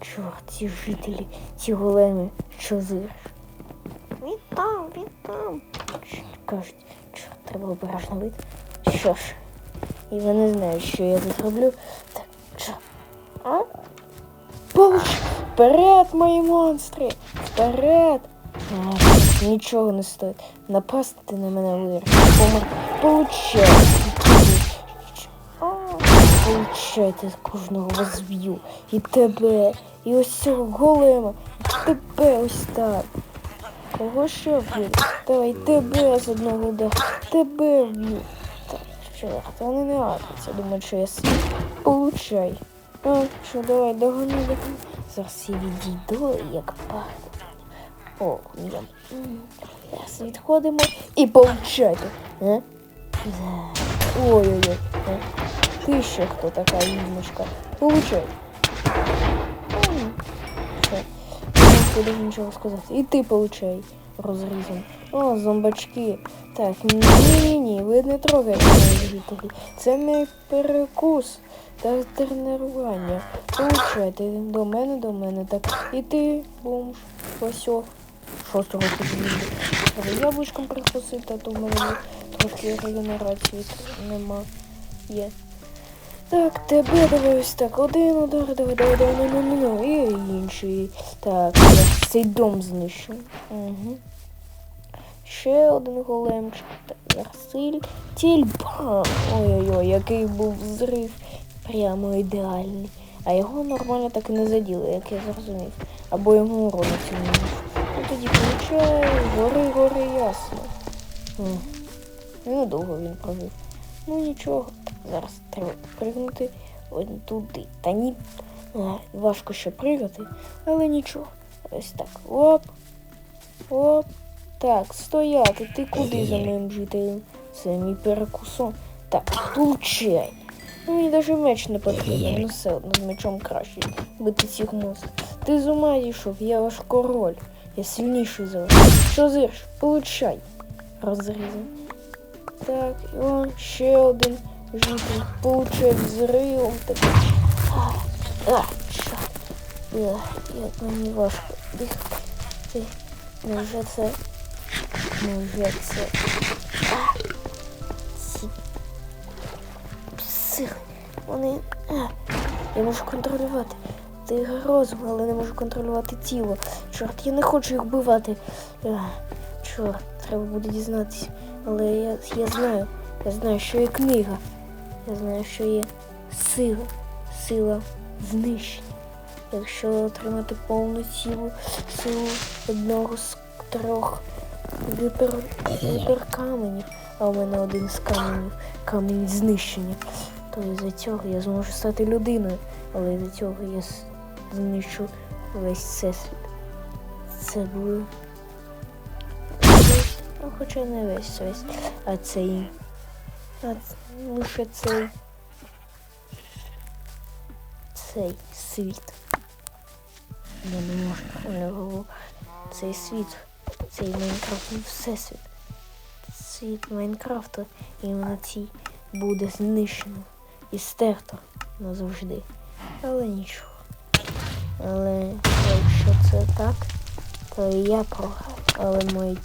Чорт, ці жителі, ці големи, зириш. Він там, він там. Кажуть, чорт, треба обережно вийти. Що ж, і вони знають, що я тут роблю. Так, що? А? Получ! Вперед, мої монстри! Вперед! Нічого не стоїть. Напасти на мене вирішив. Помер. Получай! Получайте, кожного вас зб'ю. І тебе, і ось цього голема, і тебе ось так. Кого ще вб'ю? Давай тебе з одного удару, тебе вб'ю. Так, чорт, вони не агряться, думають, що я свій. Получай. А, що, давай, догони, догони. Зараз я відійду, як пахне. О, я. Зараз відходимо і получайте. Да. Ой-ой-ой. А? Ти ще хто така відьмочка? Получай. Не буду нічого сказати. І ти получай розрізом. О, зомбачки. Так, ні, ні, ви не трогайте жителі. Це мій перекус та тренування. Получайте до мене, до мене. Так, і ти, бомж, Васьов. Шостого тобі. Треба яблучком прикусити, а то в мене трохи регенерації нема. Є. Так, тебе давай так. Один удар, давай, давай, давай, ну, ну, ну, і інший. Так, я цей дом знищу. Угу. Ще один големчик. Так, Ярсиль. Тільбам. Ой-ой-ой, який був взрив. Прямо ідеальний. А його нормально так і не заділи, як я зрозумів. Або йому урону не. Ну тоді получай, гори, гори, ясно. М. Недовго він провів. Ну нічого, зараз треба пригнути туди. Та ні. Важко ще пригати, але нічого. Ось так. Оп. Оп. Так, стояти. Ти куди за моїм жителем? Це мій перекусон. Так, получай. Ну, мені навіть меч не потрібен, ну все одно з мечом краще бити цих монстрів. Ти з ума дійшов, я ваш король. Я сильніший за вас. Що зирш? Получай. Розрізав. Так, і он ще один житель. Получай взривом. Так. А, чорт. Е, Як мені важко дихати. Ти, Невже це? Невже це? А, ці психи. Вони. А, я можу контролювати. Ти розум, але не можу контролювати тіло. Чорт, я не хочу їх вбивати. Чорт, треба буде дізнатися. Але я, я знаю, я знаю, що є книга. Я знаю, що є сила. Сила знищення. Якщо отримати повну силу, силу одного з трьох випер, виперкаменів, а у мене один з каменів, камінь знищення, то із-за цього я зможу стати людиною, але із-за цього я знищу весь всесвіт. Це буде. Ну, хоча не весь весь, а цей. А лише цей. Цей світ. Я не можу правильно говорити. Цей світ, цей Майнкрафт всесвіт. Світ Майнкрафта іменно цій буде знищено і стерто назавжди. Але нічого. Але якщо це так, то і я програю. Але мої,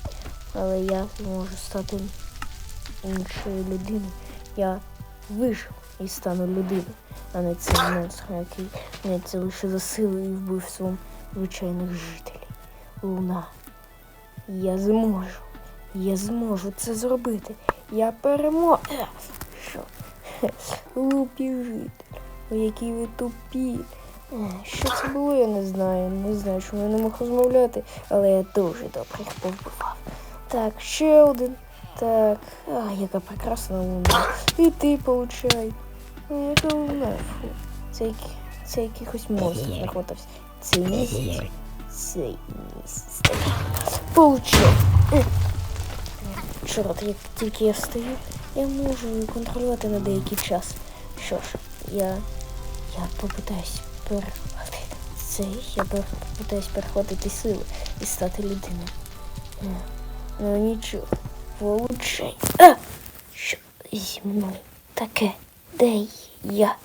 але я зможу стати іншою людиною. Я вижив і стану людиною, а не цим монстром, який гнеться лише за силою і вбивством звичайних жителів. Луна. Я зможу. Я зможу це зробити. Я переможу. Що? Глупі жителі. О, які ви тупі. Що це було, я не знаю. Не знаю, чому я не мог розмовляти, але я дуже добре їх повбивав. Так, ще один. Так, а, яка прекрасна луна. І ти получай. Яка луна? Фу. Це, це якихось монстрів знаходився. Цей місяць. Цей місяць. Получай. Е. Чорт, як тільки я встаю, я можу контролювати на деякий час. Що ж, я, я попитаюсь пер... Це я попитаюсь перехватити сили і стати людиною. Е, Ну нічого, получай. А! Що зі мною таке? Де я?